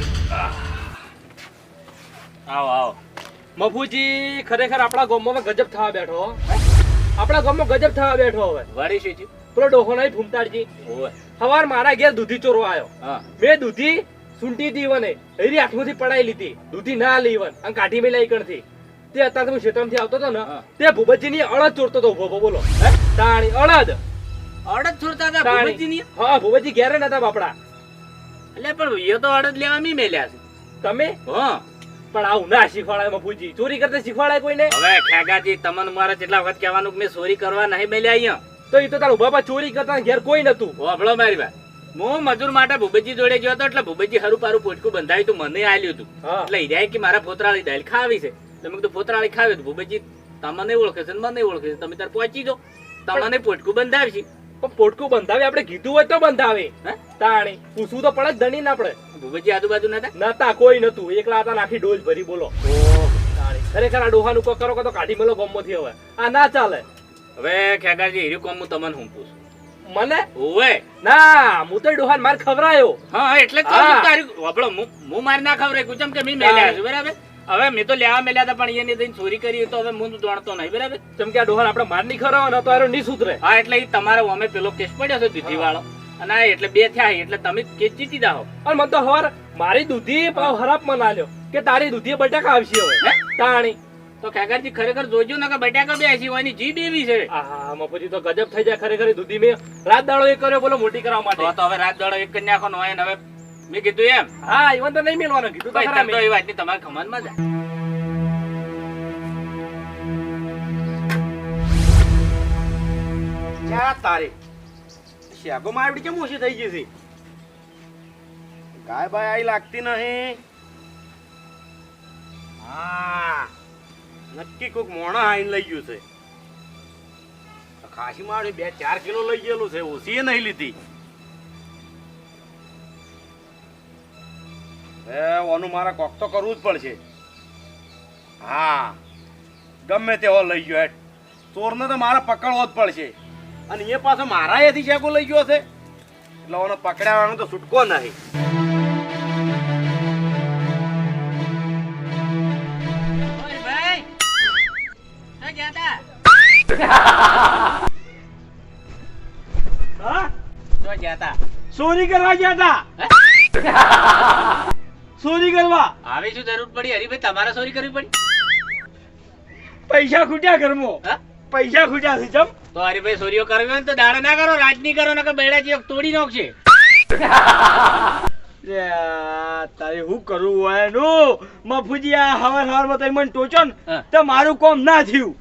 મફુજી આવો આવો. મફુજી ખરેખર આપણા ગામમાં ગજબ થવા બેઠો. આપણા ગામમાં ગજબ થવા બેઠો હવે. વળી થયું? પેલો ડોહો નહીં ફૂમતાડજી. સવાર મારા ઘેર દૂધી ચોરો આવ્યો મેં દૂધી સુંટી હતી વને. એરી આઠમાંથી પડાઈ લીધી. દૂધી ના લઈ વન. અને કાઢી મેં લઈ કણથી. તે અત્યારે હું ક્ષેત્રમાંથી આવતો હતો ને તે ભૂપતજીની અડદ ચોરતો હતો ઊભો બોલો. તાણી અડદ અડદ ચોરતા હતા. ભૂપતજીની? હા ભૂપતજી ઘેરે નતા બાપડા. એટલે પણ એ તો અડદ લેવા મી મેલ્યા છે. તમે? હા. પણ આ ના શીખવાડાય મફુજી ચોરી કરતા શીખવાડાય કોઈને? હવે ખેગાજી તમને મારે કેટલા વખત કહેવાનું કે મેં ચોરી કરવા નહીં મેલ્યા અહીંયા. તો એ તો તારું બાપા ચોરી કરતા ઘેર કોઈ નતું. હોભળો મારી વાત. હું મજૂર માટે ભૂપતજી જોડે ગયો હતો એટલે ભૂપતજી હરું પારું પોટકું બંધાયું તું મને આલ્યું હતું એટલે હિરાય કે મારા ફોતરાળી દાલ ખાવી છે. એટલે મેં કીધું ફોતરાળી ખાવી તો ભૂપતજી તમને ઓળખે છે મને ઓળખે છે. તમે તાર પહોંચી જાઓ. તમને પોટકું બંધાવશે. પણ પોટકું બંધાવે આપણે કીધું હોય તો બંધાવે? તાણી. પૂછવું તો પડે ધણી ના પડે ભૂપતજી આજુબાજુ નતા નતા કોઈ નતું. એકલા હતા આખી ડોઝ ભરી બોલો ખરેખર આ ડોહાનું ઉપર કરો તો કાઢી મેલો ગમમાંથી હવે. આ ના ચાલે. હવે ખેગાજી હીરું કોમ હું તમને હું પૂછું? મને? ઓવે ના હું તો ડોહાન માર ખવરાયો હા એટલે કહું તારી હોભળો હું મારી ના ખવરાય કેમ કે મેં મેલ્યા આજુ બરાબર? હવે મેં તો લેવા મેલ્યા હતા પણ એને દઈને ચોરી કરી તો હવે હું જાણતો નહીં બરાબર? જેમ કે આ ડોહર આપણે માર નહીં ખરો ને તો આરો નહીં સુધરે. હા એટલે તમારે અમે પેલો કેસ પડ્યો છે દીધી વાળો અને એટલે બે થયા એટલે તમે કેસ જીતી જાઓ. અને મને તો હવાર મારી દૂધી હરાપમાં લ્યો કે તારી દૂધી બટાકા આવશે હવે? તાણી. તો ખેગાજી ખરેખર જોજો ને કે બટાકા બે આવી એની જીભ એવી છે. હા મફુજી તો ગજબ થઈ જાય ખરેખર દૂધી મેં રાત દાડો એક કર્યો બોલો મોટી કરવા માટે. તો હવે રાત દાડો એક કન્યા નાખો હોય ને હવે મેં કીધું એમ. હા ઈવન તો નહીં મેળવાનું કીધું તો ભાઈ ખરા મેં. એ વાતની તમારા ખમનમાં જાય ક્યાં તારે? શેગો મારડી કેમ ઓછી થઈ ગઈ છે? ગાય બાય આઈ લાગતી નહીં. હા નક્કી કોક મોણા આઈને લઈ ગયું છે. ખાસી મારી બે ચાર કિલો લઈ ગયેલું છે ઓછી એ નહીં લીધી. એ ઓનું મારે કોક તો કરવું જ પડશે. હા ગમે તેવો લઈ ગયો હેઠ ચોરને તો મારે પકડવો જ પડશે. અને એ પાછો મારા એથી શેકો લઈ ગયો છે એટલે ઓનો પકડાવાનો તો છૂટકો નહીં. ઓય ગયા તા? હા? ગયા તા? ચોરી કરવા ગયા? હતા ચોરી કરવા. આવી શું જરૂર પડી? હરીભાઈ તમારે ચોરી કરવી પડી? પૈસા ખૂટ્યા ઘરમાં. પૈસા ખૂટ્યા છે જમ તો હરીભાઈ ચોરીઓ કરવી હોય તો દાડા ના કરો રાજની કરો નકર બેડા ચીક તોડી નાખશે. તારે હું કરવું હોયનું? મફુજી આ હવાર હવારમાં તમે મને ટોચો ને. તો મારું કોમ ના થયું.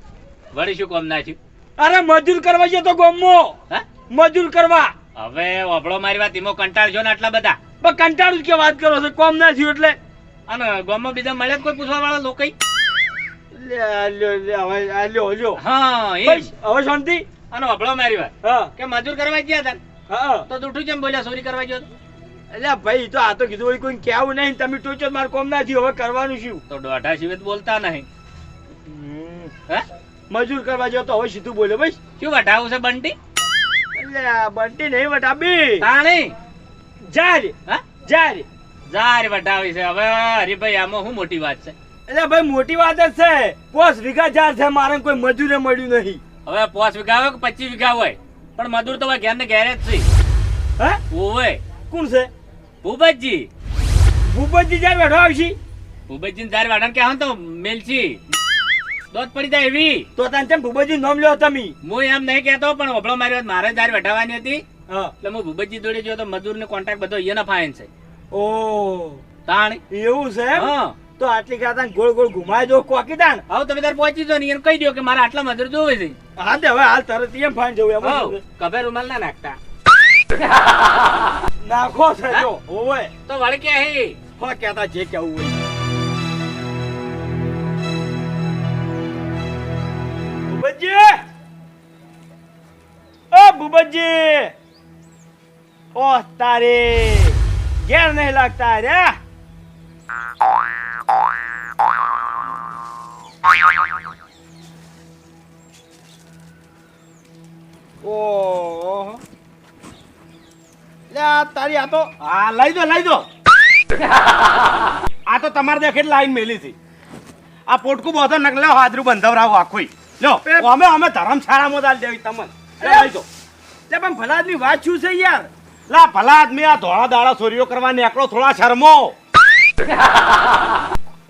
વળી શું કોમ ના થયું? અરે મજૂર કરવા છે તો ગોમો. મજૂર કરવા. હવે વાપડો મારી વાત એમાં કંટાળ છો ને આટલા બધા. પણ કંટાળું કે વાત કરો છો. કોમ ના થયું એટલે. અને ગામમાં બીજા મળે કોઈ પૂછવા વાળા લોકો હવે શાંતિ? અને મારી વાત. કે મજૂર કરવા ગયા હતા તો જૂઠું કેમ બોલ્યા ચોરી કરવા ગયો એટલે ભાઈ તો આ તો કીધું વળી કોઈને કહેવું નહીં. તમે ટોચો કોમ ના થયું હવે કરવાનું શું? તો દોઢા સિવાય બોલતા નહીં. મજૂર કરવા જાવ તો હવે સીધું બોલ્યો ભાઈ શું વઢાવું છે બંટી? એટલે બંટી નહીં વટા તાણી? જાર. હા? જારી. જાર વઢાવી છે. હવે હરીભાઈ આમાં શું મોટી વાત છે? એટલે ભાઈ મોટી વાત જ છે. પોસ વીઘા જાર છે મારે કોઈ મજૂરે મળ્યું નહીં. હવે પોસ વીઘા હોય કે પચીસ વીઘા હોય? પણ મજૂર તો ઘેર ને ઘેર જ છે. હે? ઓવે કોણ છે? ભૂપતજી. ભૂપતજી જાર બેઠો આવશી? ભૂપતજી ને જાર કે કહેવાનું તો મેલછી દોત પડી જાય એવી. તો તને ભૂપતજી નામ લ્યો તમે? હું એમ નહીં કહેતો પણ વપડો મારી વાત. મારે જાર બેઠાવાની હતી. એટલે હું ભૂપતજી જોડે જો તો મજૂર ને કોન્ટ્રાક્ટ બધો અહીંયાના ફાઇન છે. ઓ. તાણ. એવું છે હા. તો આટલી ગાતા ગોળ ગોળ ઘુમાય જો કોકી દાન હવે તમે તાર પહોંચી જો ને એને કહી દો કે મારા આટલા મજૂર જોવે છે. હા તે હવે હાલ તરત એમ ફાઈન જવું એમ કભે રૂમાલ ના નાખતા. નાખો છે જો ઓવે તો વળકે હે. હો કેતા જે કેવું હોય. ભૂપતજી! ઓ ભૂપતજી! ઓહ તારે ઘેર નહીં લાગતા રે ઓહ તારી આ તો હા લઈ દો લઈ દો. આ તો તમારે દેખે લાઈન મેલી હતી આ પોટકું બોધો નકલે હાજરું બંધવરાવો આખું લો અમે અમે ધર્મશાળામાં દાલ દેવી તમને. લઈ જાઓ. પણ ભલા આદમી વાત શું છે યાર? લા ભલા આદમી આ ધોળા દાડા ચોરીઓ કરવા નીકળો થોડા શરમો.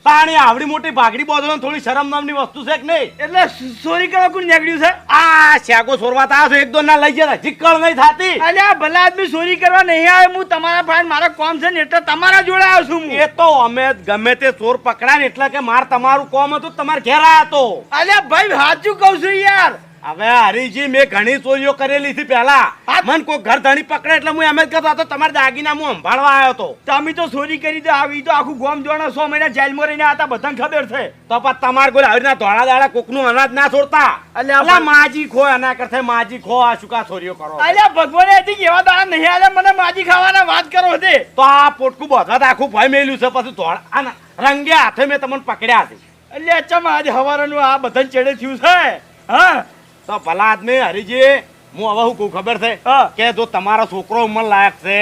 તાણી આવડી મોટી ભાગડી બોધો થોડી શરમ નામની વસ્તુ છે કે નહીં? એટલે ચોરી કરવા કોણ નીકળ્યું છે? આ શાકો સોરવા તા છો એક દો ના લઈ જતા ચીકળ નહીં થાતી. અને આ ભલા આદમી ચોરી કરવા નહીં આવે હું તમારા પાસે મારા કોમ છે ને એટલે તમારા જોડે આવ્યો છું હું. એ તો અમે ગમે તે ચોર પકડાય ને એટલે કે માર તમારું કોમ હતું તમારે ઘેર હતો તો. અલે ભાઈ સાચું કહું છું યાર. હવે હરીજી મેં ઘણી ચોરીઓ કરેલી હતી પહેલા. મને કોઈ ઘર ધણી પકડે એટલે હું એમ જ કરતો હતો તમારા દાગીના હું સંભાળવા આવ્યો હતો. તમે તો ચોરી કરી દે આવી તો આખું ગોમ જોડે સો મહિના જેલમાં રહીને આતા બધાને ખબર છે. તો પણ તમારે કોઈ આવી ધોળા દાડા કોકનું અનાજ ના છોડતા? એટલે માજી ખો એના કરતા માજી ખો આ શું કા ચોરીઓ કરો? એટલે ભગવાને હજી એવા દાડા નહીં આલે મને માજી ખાવાના વાત કરો છે તો આ પોટકું બધા આખું ભય મેલ્યું છે પછી ધોળા રંગે હાથે મેં તમને પકડ્યા છે. એટલે અચ્છા આજે હવારનું આ બધાને ચેડે થયું છે? હા? તો ભલા આદમી હરીજી. હું હવે હું કહું ખબર છે? કે જો તમારો છોકરો ઉંમર લાયક છે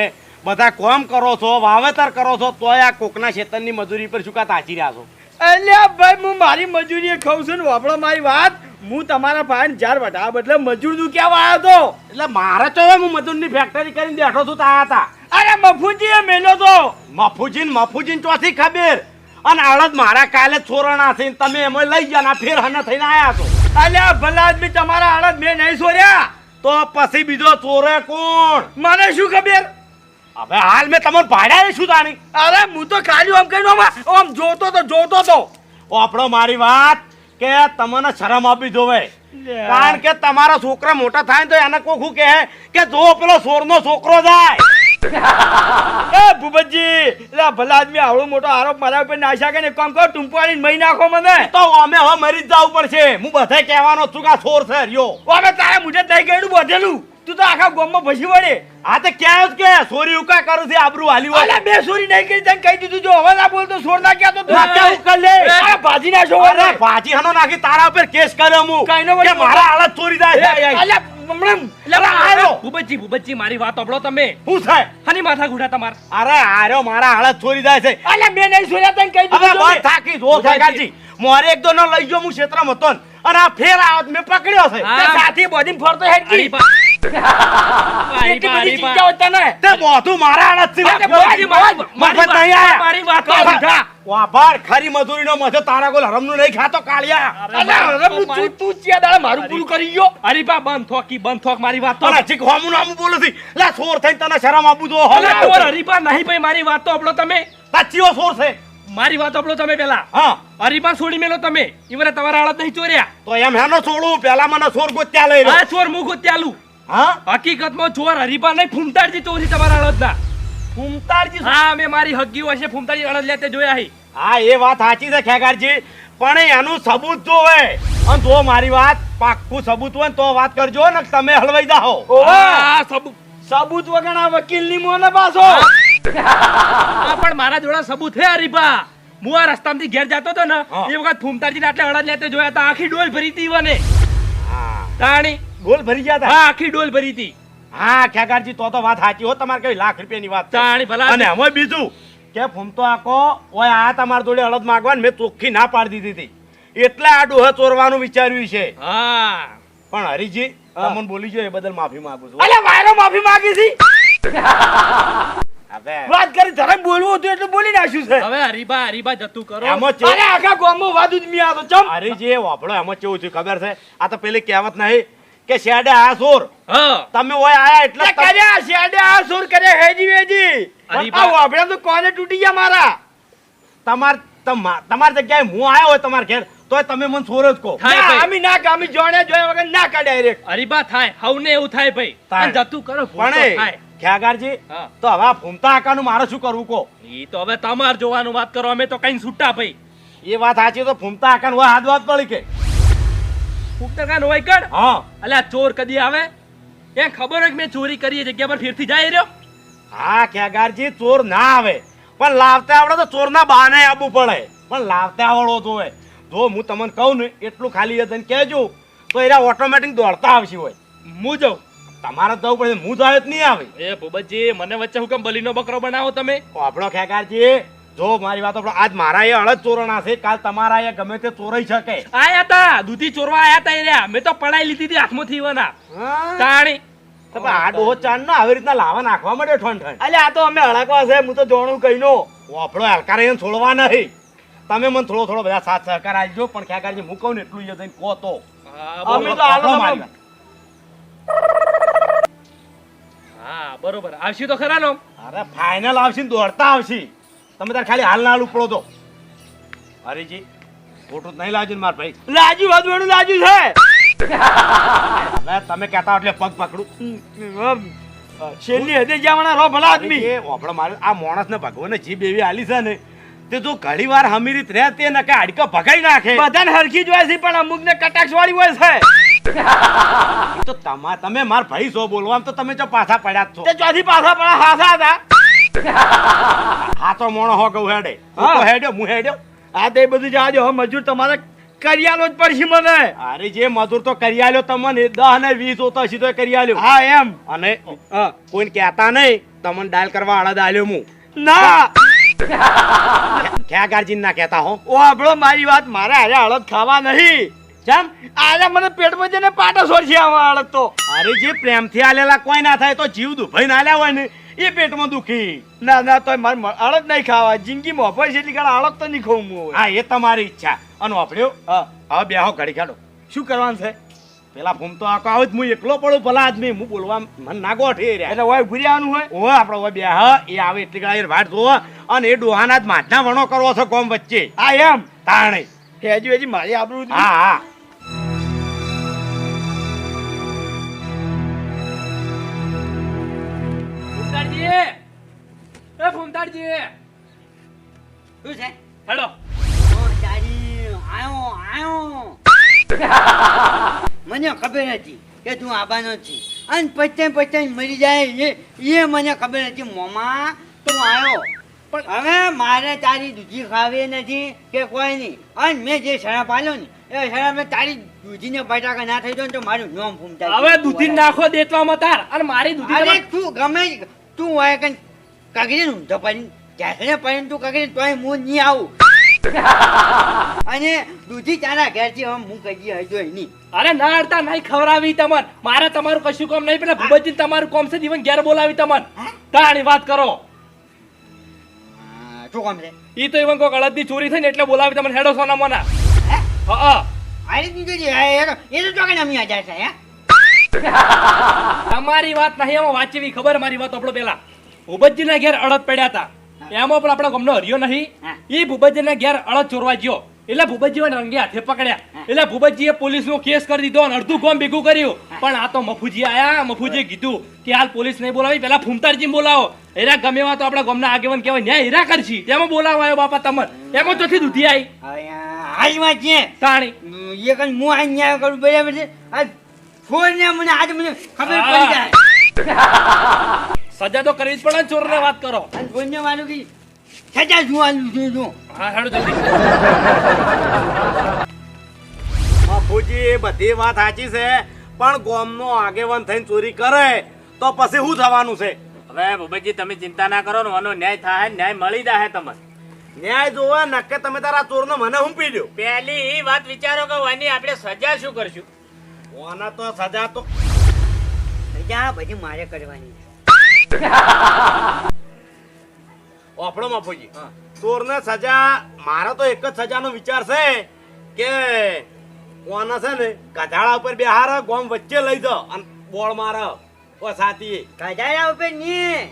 બધા કોમ કરો છો વાવેતર કરો છો તોય આ કોકના ખેતરની મજૂરી પર શું કા તાચી રહ્યા છો? અલ્યા ભાઈ હું મારી મજૂરી ખાઉં છું ને વાપરો મારી વાત. હું તમારા ભાઈ જાર વટા બદલે મજૂરનું ક્યાં આવ્યો તો એટલે મારે તો હું મજૂરની ફેક્ટરી કરીને બેઠો છું તા હતા. અરે મફુજી એ મેલો તો. મફુજીન મફુજીન ચોથી ખબર. અને અડદ મારા કાલે છોરણા છે તમે એમાં લઈ ગયા ફેર હને થઈને આવ્યા છો. અલ્યા ભલા આદમી તમારા આળત મેં નહીં સોર્યા. તો પછી બીજો ચોરે કોણ? મને શું ખબર? હવે હાલ મેં તમને ભાડ્યા શું જાણી અરે હું તો ખાલી આમ કઈ આમ જોતો તો જોતો તો. આપણો મારી વાત કે તમને શરમ આપી જોવે. કારણ કે તમારા છોકરા મોટા થાય ને તો એને કોખું કહે? કે જો પેલો સોરનો છોકરો જાય. એ ભૂપતજી એટલે ભલા આદમી આવડો મોટો આરોપ મારા ઉપર ના શકે ને કામ કરો ટૂંપાડીને મહી નાખો મને. તો અમે હવે મરી જ જવું પડશે. હું બધે કહેવાનો છું કે આ સોર છે રહ્યો. અમે તારે મુજે થઈ ગયેલું બધેલું. તું તો આખા ગામમાં ભસી વળે. આ તો ક્યાં જ કે સોરી ઉકા કરું છે આબરૂ હાલી હોય? બે સોરી નહીં કરી તને કહી દીધું જો હવે ના બોલતો સોર ના ક્યાં તો ના, ક્યાં ઉકલ લે? આ ભાજી ના અરે ભાજી હનો નાખી તારા ઉપર કેસ કર્યો હું. કાંઈનો કે મારા હાલત ચોરી જાય. અલ્યા ભૂપતજી ભૂપતજી મારી વાત સાંભળો તમે. શું થાય? હની માથા ગુડા તમાર. અરે આર્યો મારા હાલત જાય છે. અલ્યા મેં નહીં સોર્યા તને કહી હવે થાકી જો મોરે એક દો ન લઈ ગયો હું ક્ષેત્રમાં હતો અને આ ફેર આવત મેં પકડ્યો છે. હા. સાથી બોડીમાં ફરતો હેડકી. ને તે તો ખરી મજૂરીનો મજો તારા ગોલ હરમનું નહીં ખાતો કાળિયા. અલ્યા હવે હું તું તું દાડા મારું પૂરું કરી ગયો. હરીબા બંધ થોકી બંધ થોક મારી વાત તો તને હોમું નામું બોલું છું લા સોર થઈને તને શરમ આપું જો અલા, નહીં ભાઈ મારી વાત તો સાંભળો તમે. સાચીઓ સોર છે. મારી વાત સાંભળો તમે પેલા. હા. હરીબા છોડી મેલો તમે. ઈવરે તમારા આળત નહીં ચોર્યા. તો એમ હેનો છોડું પેલા મને સોર ગોત્યા લઈ આ લો ચોર મુખ ત્યાલું હા? હકીકતમાં ચોર હરીબા નહીં ફૂમતાડજી ચોરી તમારા અડદના. ફૂમતારજી હા મેં મારી હગી હશે ફૂમતાડજી અડદ લેતે જોયા હી. હા એ વાત સાચી છે ખેગારજી. પણ એનું સબૂત જોવે. અને જો મારી વાત પાક્કું સબૂત હોય તો વાત કરજો ને તમે હલવાઈ જાઓ. સબૂત. સબૂત વગર આ વકીલની મોને પાછો પણ મારા જોડે સબૂત હે હરીબા હું આ રસ્તામાંથી ઘેર જતો હતો ને એ વખત ફૂમતાડજી આટલે અડદ લેતે જોયા હતા આખી ડોલ ભરી હતી મને તાણી ગોલ ભરી ગયા હતા હા આખી ડોલ ભરી હતી. હા ખેગારજી તો તો વાત સાચી હો તમારે કઈ લાખ રૂપિયાની વાત. તાણી ભલા અને હવે બીજું કે ફૂમતો આકો ઓય આ તમાર જોડે અડદ માંગવા ને મેં ચોખ્ખી ના પાડી દીધી હતી. એટલે આ ડોહ ચોરવાનું વિચાર્યું છે. હા. પણ હરીજી. તમને બોલી જો એ બદલ માફી માંગુ છું. અલે વાયરો માફી માંગી છી હવે. વાત કરી ધરમ બોલવું હતું એટલે બોલી નાખ્યું છે. હવે હરીબા હરીબા જતું કરો. એમાં અરે આખા ગામમાં વાત ઉજમી આવતો ચમ. હરીજી વાપડો એમાં કેવું છે ખબર છે? આ તો પેલી કહેવત નહીં કે શેડે આ સોર? તમે ઓય આયા એટલે કર્યા શેડે આ સુર કર્યા હેજી વેજી. અરે આ તો કોને તૂટી ગયા મારા? તમાર તમાર તમારી જગ્યાએ હું આયો હોય તમાર ઘેર તોય તમે મને સોર જ કહો. આમી ના કામી જોડે જોયા વગર ના કા ડાયરેક્ટ અરીબા થાય. હવને એવું થાય ભાઈ. અને જતું કરો પણ ખ્યાગારજી તો હવે ફૂમતા આકાનું મારે શું કરવું કહો? ઈ તો હવે તમાર જોવાનું વાત કરો અમે તો કઈ છૂટા ભાઈ. એ વાત સાચી તો ફૂમતા આકાન હોય હાથ વાત પડી કે. ઉત્તરકાન હોય કણ? હા. અલ્યા ચોર કદી આવે? એ ખબર હોય કે મેં ચોરી કરી એ જગ્યા પર ફેરથી જાય રહ્યો? હા ખ્યાગારજી ચોર ના આવે. પણ લાવતા આવડે તો ચોરના બહાને આવવું પડે. પણ લાવતા આવડો તો હોય. જો હું તમને કહું ને એટલું ખાલી તને કહેજો તો એરા ઓટોમેટિક દોડતા આવશે હોય. હું જાઉં. તમારે જવું પડે હું જાય જ નહીં આવે. એ ભૂપતજી મને વચ્ચે હુકમ બલીનો બકરો બનાવો તમે. આપણો ખેગારજી. જો મારી વાત આપણો આજ મારા એ અડદ ચોરણા છે કાલ તમારા એ ગમે તે ચોરાઈ શકે. આયા તા દૂધી ચોરવા આયા તા એ રહ્યા મેં તો પડાઈ લીધી હતી હાથમાંથી ઈવના હા? તાણી. તમે પણ આ ડોહો ચાંદ આવી રીતના લાવા નાખવા માંડ્યો ઠણ ઠણ એટલે આ તો અમે અળકવા છે હું તો જોણું કહીનો. આપણો હલકારે એને છોડવા નહીં. તમે મને થોડો થોડો બધા સાથ સહકાર આપજો પણ ખ્યા હું કહું ને એટલું જ જઈને કહો તો. અમે તો હાલો મારી હા બરોબર. આવશે તો ખરા નો. અરે ફાઇનલ આવશે ને દોડતા આવશે. તમે તાર ખાલી હાલ હાલ ઉપડો તો. હરીજી ખોટું જ નહીં લાજુ માર ભાઈ. લાજુ વધવાનું લાજુ છે. તમે કહેતા એટલે પગ પકડું. છેલ્લી હદે જવાના રો ભલા આદમી. એ ઓફળો મારે આ માણસને ભગવાને જીભ એવી હાલી છે ને તે જો ઘણી વાર હમીરીત રહે તે નકે હાડકા ભગાઈ નાખે. બધાને હરખી જ હોય છે પણ અમુક ને કટાક્ષ વાળી હોય છે. તો તમા તમે માર ભાઈ છો બોલવા તો તમે જો પાછા પડ્યા છો. તે ચોથી પાછા પડ્યા હાથા હતા. હાથો મોણો હો કહું હેડે. હું હા. તો હેડ્યો હું હેડ્યો. આ તે બધું જાજો. હો મજૂર તમારે કરિયાલો જ પડશે મને. અરે જે મજૂર તો કરી આલ્યો તમને દહ ને વીસ હોતો સીધો કરી આલ્યો હા એમ. અને હા. કોઈને કહેતા નહીં તમને ડાયલ કરવા અડદ આલ્યો હું ના. ક્યાં ગાર્જીન ના કહેતા હો? ઓ આપણો મારી વાત મારે હારે અડદ ખાવા નહીં. જેમ. આજે મને પેટમાં જઈને પાટો સોરશે આવા અડદ તો. અરે જે પ્રેમથી આલેલા કોઈ ના થાય તો જીવ દુભાઈ ના આલ્યા હોય ને. એ પેટમાં દુખી. ના ના તો મારે આળત નહીં ખાવા જિંદગી મોફર છે એટલી કાળ અડદ તો નહીં ખાવું હું હા એ તમારી ઈચ્છા. અને વાપર્યો હા હવે બેહો ઘડી કાઢો શું કરવાનું છે? પેલા ફૂમ તો આખો આવે હું એકલો પડું ભલા આદમી. હું બોલવા મને ના ગોઠે રહ્યા એટલે હોય ભૂરી આવવાનું હોય? ઓહો આપણો હોય બેહ. એ આવે એટલી ગાય વાટ જોવો. અને એ ડોહાના જ માથના વણો કરવો છે કોમ વચ્ચે. આ એમ? તાણે. હેજી હેજી મારી આપણું. હા હા. ફૂમતાડજી એ ફૂમતાડજી શું છે? હેડો આયો આયો. મને ખબર નથી કે તું આબાનો છે અને પચતે પચતે મરી જાય એ એ મને ખબર નથી. મોમા તું આવ્યો પણ હવે મારે તારી દૂધી ખાવી નથી કે કોઈ નહીં. અને મેં જે શરાબ આલ્યો ને એ શરાબ તારી દૂધીને બટાકા ના થઈ જાય તો મારું નામ ફૂમતા હવે દૂધી નાખો દેતવામાં તાર. અને મારી દૂધી અરે તું ગમે તું હોય કઈ કાગરી નું તો પણ જાસને પણ તું કાગરી તોય હું નહીં આવું. અને દૂધી તારા ઘેરથી હમ હું કહી હજો નહીં. અરે ના અડતા નહીં ખવડાવી તમન. મારે તમારું કશું કામ નહીં પેલા ભૂપતજી તમારું કોમ છે જીવન ઘેર બોલાવી તમન. તાણી વાત કરો. શું કામ છે? ઈ તો ઈવન કોક અડદની ચોરી થઈ ને એટલે બોલાવી તમને હેડો સોના મોના હે? હા. આઈ જોજે, એ તો એ તો ચોકે જાય છે હે? તમારી વાત નહીં એમાં વાંચવી ખબર મારી વાત આપણો પેલા. ભૂપતજીના ઘેર અડદ પડ્યા હતા. એમાં પણ આપણો ગમનો હરિયો નહીં. એ ભૂપતજીના ઘેર અડદ ચોરવા ગયો. એટલે ભૂપતજી રંગે હાથે પકડ્યા. એટલે ભૂપતજીએ પોલીસનો કેસ કરી દીધો અને અડધું ગોમ ભેગું કર્યું. પણ આ તો મફુજી આયા. મફુજીએ કીધું કે હાલ પોલીસ નહીં બોલાવી. પેલા ફૂમતારજી બોલાવો. એરા ગમે એવા તો આપણા ગોમના આગેવાન કહેવાય. ન્યાય હીરા કરશી. તેમાં બોલાવો આવ્યો બાપા તમને. એમાં ચોથી દૂધી આવી અહીંયા હાલમાં છે. તાણી. એ કઈ હું આ ન્યાય કરું બરાબર છે. આ છોડને મને આજ મને ખબર પડી જાય. સજા તો કરવી જ પડે ને ચોરને વાત કરો. અને છોડને માનું કે સજા જોવાનું છે જો. હા હેડો જલ્દી. બાપુજી એ બધી વાત સાચી છે પણ ગોમનો આગેવાન થઈને ચોરી કરે તો પછી શું થવાનું છે? હવે ભૂપેજી તમે ચિંતા ના કરો ને આનો ન્યાય થાય ન્યાય મળી જાય તમને. ન્યાય જોવા નક્કે તમે તારા ચોરનો મને હું પી લ્યો પહેલી વાત વિચારો કે વાની આપણે સજા શું કરશું? ઓના તો સજા તો સજા બધી મારે કરવાની ઓફળો બાપુજી. ચોરને સજા મારો તો એક જ સજાનો વિચાર છે કે ઓના છે ને ગધાડા ઉપર બેહાર ગોમ વચ્ચે લઈ જાઓ અને બોળ મારે ઓ સાથી. ગધાડા ઉપરની.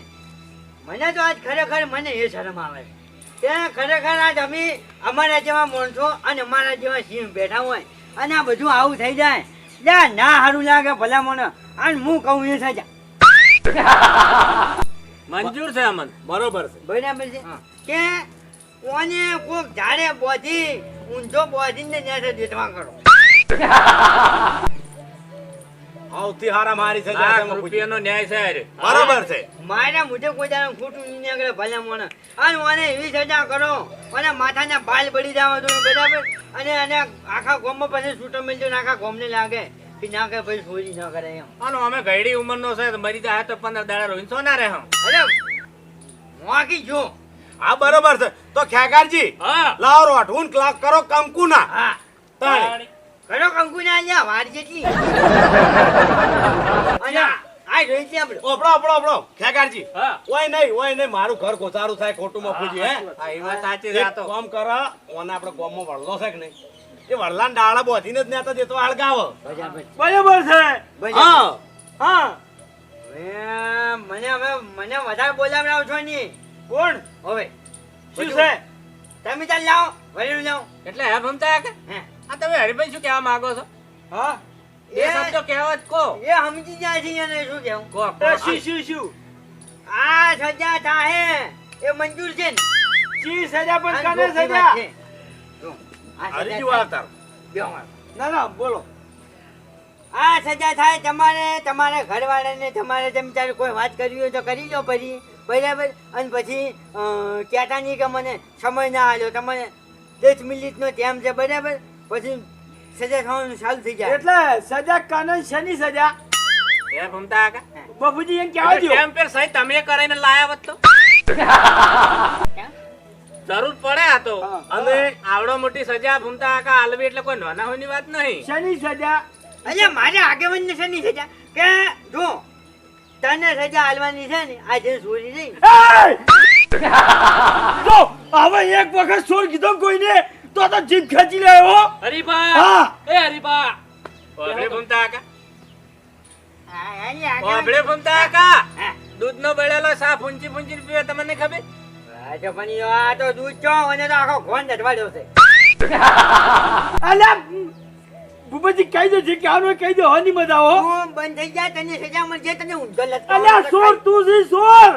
મને તો આજ ખરેખર મને એ શરમ આવે છે. કે ખરેખર આજ અમે અમારા જેવા માણસો અને અમારા જેવા સિંહ બેઠા હોય અને આ બધું આવું થઈ જાય. જા ના સારું લાગે ભલા મને અને હું કહું એ સજા મંજૂર છે અમન બરોબર છે. બરાબર છે? કે કોને કોક ઝાડે બોધી ઊંધો બોધીને ન્યાસે દેતવા કરો. સૌથી હારા મારી છે. રૂપિયાનો ન્યાય છે. બરોબર છે. મારા મુજબ કોઈ દાડો ખોટું નહીં નીકળે ભલે મને. અને મને એવી સજા કરો. અને માથાના બાલ બળી જવા દો બરાબર? અને અને આખા ગોમમાં પછી છૂટો મિલજો ને આખા ગોમને લાગે. કે ના કે ભાઈ ચોરી ન કરે એમ. અને અમે ઘયડી ઉંમરનો છે મરી જાય તો પંદર દાડા રોઈને સોના રહે હમ. અરે મોકી જો. હા બરોબર છે. તો ખેગારજી હા. લાવો હું ક્લાક કરો કંકુના હા. તાણી. કરો કંકુ ના લ્યા વાર જેટલી. અને આ જોઈ છે આપણે. ઓપડો ઓપડો ઓપડો ખેગારજી. ઓય નહીં ઓય નહીં મારું ઘર કોચારું થાય ખોટું મફુજી હે? હા, એ વાત સાચી. કામ કરો ઓને આપણે ગામમાં વળલો છે કે નહીં? એ વડલાના ડાળા બોધીને જ નેતા દેતો હળગાવો બરાબર બરાબર છે. હા. હા. હવે મને હવે મને વધારે બોલાવડાવ છો નહીં કોણ? હવે. શું છે? તમે ચાલ લાવો વળેલું લાવો એટલે હે ભમતા કે? હે. આ તમે હરિભાઈ શું કહેવા માંગો છો? હા? એ શબ્દો કહેવા જ કો. એ સમજી જાય છે એને શું કેવું કો કો. શું શું શું? આ સજા થાહે. એ મંજૂર છે ને. ચી સજા પણ કને સજા? છે. જો, આ સજા હરીજી થાય. વાર્તા. બેહો મારો. ના ના બોલો. આ સજા થાય તમારે તમારે ઘરવાળાને તમારે તેમ ત્યારે કોઈ વાત કરવી હોય તો કરી લો પછી. બરાબર? અને પછી કહેતા નહીં કે મને સમય ના આવ્યો તમારે દસ મિનિટનો ટાઈમ છે. બરાબર? પછી સજા થવાનું ચાલુ થઈ જાય. એટલે સજા કાનન શની સજા? એ ભમતા કે બાપુજી એમ કહેવા દો એમ પેર સહી તમે કરીને લાયા વત તો? જરૂર પડે આ તો. અને આવડો મોટી સજા ભમતા આકા આલવી એટલે કોઈ નાના હોયની વાત નહીં. શની સજા? અલ્યા મારે આગેવાનને શેની સજા? કે જો તને સજા આલવાની છે ને આ જે ચોરી જો હવે એક વખત સોર કીધો કોઈને તો તો જીભ ખેંચી લે હો. હરીબા હા. એ હરીબા ઓબળે ભમતા કા ઓબળે ભમતા કા દૂધ નો બળેલો સા ફૂંચી ફૂંચી પીવે તમને ખબર? આ તો પણ આ તો દૂધ ચો અને તો આખો ઘોન દટવાડ્યો છે. અલ્યા ભૂપતજી કહી દો જે કે આનો કહી દો હની મજા હો હું બંધ થઈ જા તને સજા મળશે તને ઊંધો અલ્યા લટકાવવાનો સોર તું જી સોર.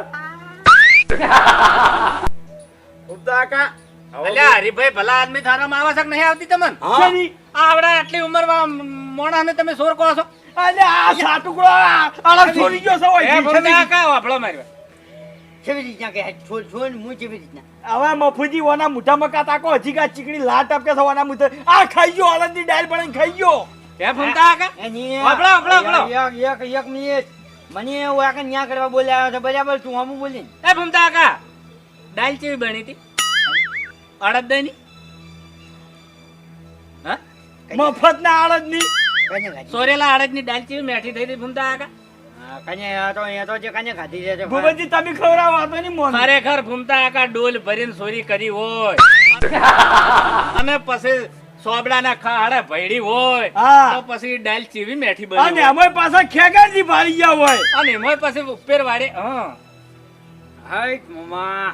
ઉડતા કા અલ્યા હરીભાઈ ભલા આદમી થારામાં આવે છે નહીં આવતી તમને? આવડા આટલી મોણા ને તમે સોર કહો છો? અલે આ સાટુકડો આળા છોડી ગયો છો હે ઓય ભૂમતા આકા વાપડો મારી વાત. કેવી રીતના કે છોડ છોડ મુ છેવી રીતના? હવે મફુજી ઓના મુઠા મકા તાકો હજી કા ચીકડી લાટ આપકે છે ઓના મુઠે? આ ખાઈ ગયો અલંદી ડાયલ પણ ખાઈ ગયો. હે ભૂમતા આકા એની વાપરો, વાપરો, વાપરો. એક એક એક મિનિટ. મને એવું આ કે ન્યા કરવા બોલ્યા છે બરાબર? તું હમું બોલી એ ભૂમતા કા દાલ ચેવી બની હતી? અડદ દહીંની? હા? મફત ના? આળદની સોરેલા અડદની દાલ ચેવી મેઠી થઈ હતી ભૂમતા આકા હા, કને આ તો એ તો જે કને ખાધી છે તે ભૂપતજી તમે ખવડાવો આ તો નહીં મોન ખરેખર ભૂમતા આકા ડોલ ભરીને ચોરી કરી હોય. અને પછી સોબડાના ખાડે ભયડી હોય તો પછી દાલ ચેવી મેઠી બની અને. પાછા ખેગારજી ભાળી ગયા હોય. અને એમાંય પછી ઉપર વાળે હા. હાય મમ્મા.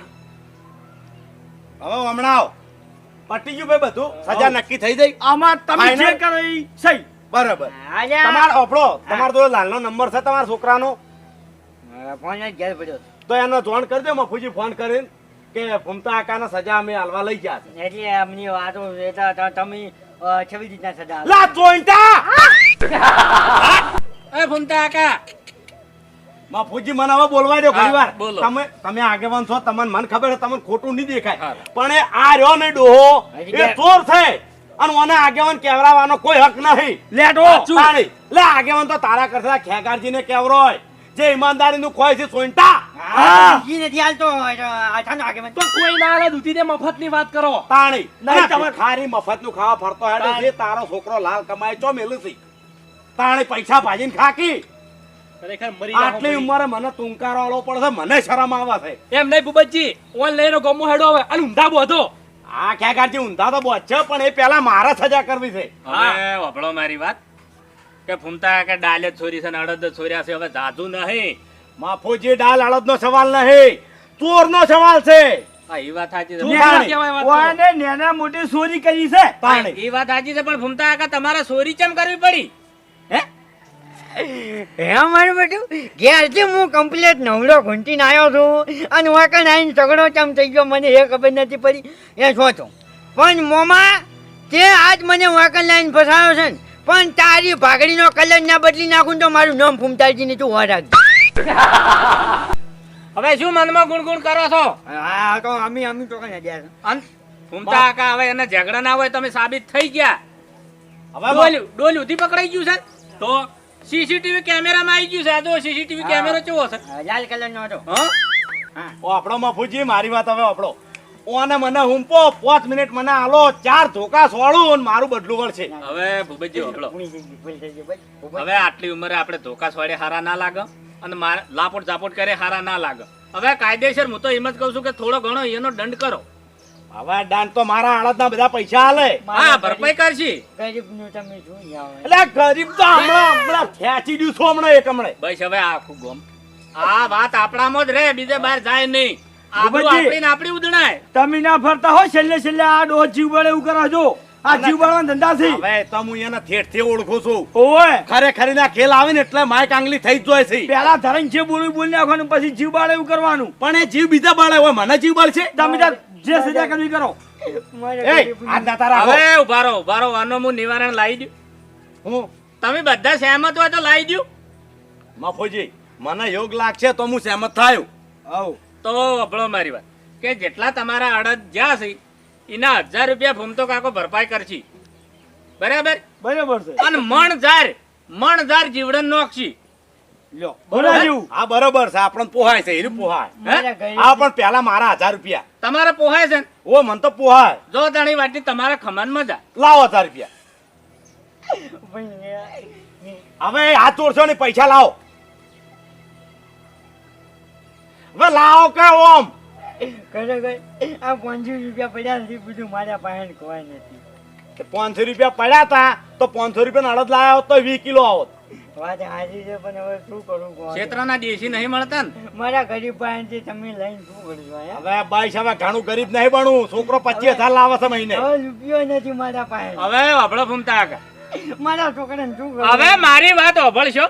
હવે હમણાં આવો. પટી ગયું ભાઈ બધું. સજા નક્કી થઈ ગઈ. આમાં તમે જે કરો એ સહી. બરાબર. તમારો ઓપડો તમારો તો લાલનો નંબર છે તમારા છોકરાનો. ફોન જ ઘેર પડ્યો તો એનો જોણ કરી દો મફુજી ફોન કરીને કે ભૂમતા આકાના સજા અમે હાલવા લઈ ગયા છે. એટલે અમની વાતો તો તમે છવી રીતના સજા? લા જોઈન્ટા! એ ભૂમતા આકા મફુજી મને હવે બોલવા દો ઘણી વાર તમે તમે આગેવાન છો તમને મને ખબર છે તમને ખોટું નહીં દેખાય. પણ એ આ રહ્યો ને ડોહો. એ ચોર છે. અને મને આગેવાન કેવરાવાનો કોઈ હક નહીં લેટો. તાળી. લે આગેવાન તો તારા કરતા ખેગારજીને કેવરોય જે ઈમાનદારીનું ખોય છે સોઈન્ટા આ બીજી નથી હાલતો એ તો આ થાનો આગેવાન. તો કોઈ ના આલે દૂધી દે મફતની વાત કરો. તાણી. નહીં, તમે ખારી મફતનું ખાવા ફરતો હેડે છે તારો છોકરો લાલ કમાય ચો મેલું છે? તાણી પૈસા ભાજીને ખાકી. ખરેખર મરી આટલી ઉંમરે મને તુંકારો આલો પડશે મને શરમ આવવા છે. એમ નહીં ભૂપતજી ઓનલાઈન ગમો હેડો હવે અને ઊંધા બોધો. આ કાઢી ઊંધા તો છે પણ એ પેલા મારે સજા કરવી છે. હવે વભળો મારી વાત કે ફૂમતા કે ડાલે છોરી છે ને અડદ છોર્યા છે હવે જાજુ નહીં. માફોજી ડાલ અડદનો સવાલ નહીં ચોરનો સવાલ છે. એ વાત સાચી છે. ના નેના મોટી ચોરી કરી છે એ વાત સાચી છે પણ ફૂમતા કાકા તમારે ચોરી કેમ કરવી પડી? હે મારું બેટું ઘેરથી હું કમ્પ્લેટ નવડો ઘૂંટીને આવ્યો છું. અને વાકણ આવીને ઝઘડો ચમ થઈ ગયો મને એ ખબર નથી પડી. એ છો પણ મોમા તે આજ મને વાકણ લાઈન ફસાયો છે ને પણ તારી ભાગડીનો કલર ના બદલી નાખું તો મારું નામ ફૂમતાજી ને તું વાર રાખજે. હવે શું મનમાં ગુણગુણ કરો છો? હા તો અમે અમે તો કઈ ગયા ફૂમતા કાકા હવે એને ઝઘડા ના હોય તમે સાબિત થઈ ગયા. હવે ડોલ ડોલ ઉધી પકડાઈ ગયું છે? તો સીસીટીવી કેમેરામાં આવી ગયું છે. આ તો સીસીટીવી કેમેરો કેવો છે? લાલ કલર નો હતો. હા? આપણો મફુજી મારી વાત હવે આપણો ઓને મને હુંપો પાંચ મિનિટ મને આલો ચાર ધોકા સોળું અને મારું બદલું વળશે. હવે ભાઈ. ભૂપત. હવે આટલી ઉંમરે આપણે ધોકા સોળે હારા ના લાગે અને મારે લાપોટ ઝાપોટ કરે હારા ના લાગે. હવે કાયદેસર હું તો એમ જ કહું છું કે થોડો ઘણો એનો દંડ કરો. હવે દાન તો મારા આળતના બધા પૈસા આલે. હા ભરપાઈ કરશી. ગરીબનું તમે શું જાઓ એટલે આ ગરીબ તો હમણાં હમણાં ખેંચી દીધું છું હમણાં એક હમણાં. બસ હવે આખું ગોમ. આ વાત આપણામાં જ રહે બીજે બહાર જાય નહીં. આપણું ભૂપતજી. આપણી ને તમે ફરતા હો છેલ્લે છેલ્લે આ ડોહ જીવ બળે એવું કરો છો. આ જીવ બળવાના ધંધા છે હવે તો હું એને ઠેઠથી ઓળખું છું. ઓય ખરેખર ના ખેલ આવે ને એટલે માય કાંગલી થઈ જ જાય છે. પેલા ધરણ છે બોલું બોલી નાખવાનું પછી જીવ બાળે એવું કરવાનું. પણ એ જીવ બીજા બાળે હોય મને જીવ બળ છે તમે જે સજા કરવી કરો. એ ગરીબનું- આ ના તારા હવે ઊભા રહો ઊભા રહો આનો હું નિવારણ લાવી દઉં. હું? તમે બધા સહેમત હોય તો લાવી દઉં. મફુજી મને યોગ લાગશે તો હું સહેમત થાય આવ. તો અભળો મારી વાત. કે જેટલા તમારા અડદ જ્યાં છે એના હજાર રૂપિયા ભૂમતો કાકો ભરપાઈ કરશી. બરાબર? બરાબર છે. અને મણ જાર મણ જાર જીવડન નોખશી લ્યો. બોલા હા? બરોબર છે. આપણને પોહાય છે. એનું પોહાય. હા? પણ પેલા મારા હજાર રૂપિયા. તમારે પોહાય છે ઓ મને તો પોહાય. જો તાણી વાટી તમારા ખમાન મજા લાવો હજાર રૂપિયા. હવે હાથ તોડશો ને પૈસા લાવો. હવે લાવો કે ઓમ? ખરેખર આ પાંચસો રૂપિયા પડ્યા નથી બધું મારા પાસે કોઈ નથી. પાંચસો રૂપિયા પડ્યા તા તો પાંચસો રૂપિયા અડદ લાવ્યા હોત તો વી કિલો આવત. વાત હાજી છે પણ હવે શું કરું ક્ષેત્રના દેશી નહીં મળતા ને? મારા ગરીબ પાસેથી તમે લઈને શું હે? હવે ઘણું ગરીબ નહીં બનવું. છોકરો પચીસ હજાર લાવે છે મહિને. હવે રૂપિયો નથી મારા પાસે. હવે અભળો ફૂમતા મારા છોકરાને શું કરું? હવે મારી વાત અભળશો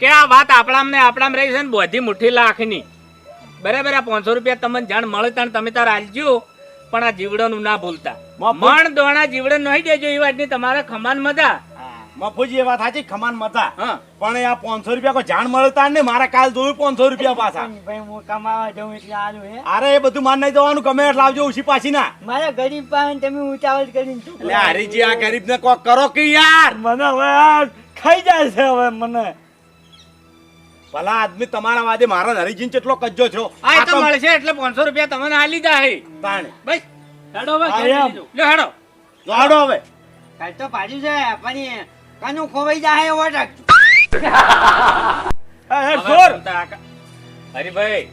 કે આ વાત આપણા ને આપણામ રહી છે ને બધી મુઠ્ઠી લાખની. બરાબર આ પાંચસો રૂપિયા તમને જાણ મળે તાણ તમે તાર આલજો પણ આ જીવડોનું ના ભૂલતા. મણ દોણા જીવડો નહીં દેજો એ વાતની તમારે ખમાન મજા. મફુજી એ વાત સાચી ખમાન મતા પણ આ પાંચસો રૂપિયા કોઈ જાણ મળતા ને મારા કાલ જોયું પાંચસો રૂપિયા પાછા. ભાઈ હું કમાવા જાઉં એટલે આલું હે. અરે એ બધું માન નહીં દેવાનું ગમે એટલે આવજો ઉછી પાછી ના મારા ગરીબ પાસે તમે ઉતાવળ કરીને એટલે હરીજી આ ગરીબ ને કોક કરો કે યાર? મને હવે ખાઈ જાય છે હવે મને. ભલા આદમી તમારા વાદે મારા હરીજી કેટલો કજ્જો છો? આ તો મળશે એટલે પાંચસો રૂપિયા તમને આલી જાય તાણે. બસ. હેડો હવે. લ્યો હેડો. હવે. કાલ તો પાડ્યું છે પણ કનું ખોવાઈ જાય એવો આગળ. હરીભાઈ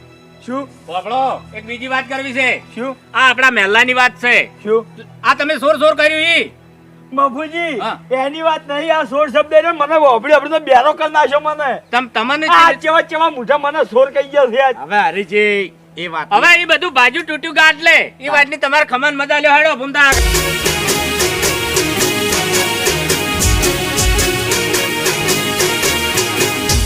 શું? પોપડો એક બીજી વાત કરવી છે. શું? આ આપણા મહેલાની વાત છે. શું? આ તમે સોર સોર કર્યું ઈ. બાપુજી એની વાત નહીં આ સોર શબ્દ એને મને વાપરી આપડે તો બેરો કરી નાખ્યો મને. તમ તમને આ ચેવા ચેવા મુઠા મને સોર કહી ગયો છે આજ. હવે હરીજી એ વાત હવે એ બધું બાજુ તૂટ્યું ગાંઠ લે. એ વાતની તમારે ખમન મજા લ્યો હેડો ભૂમતા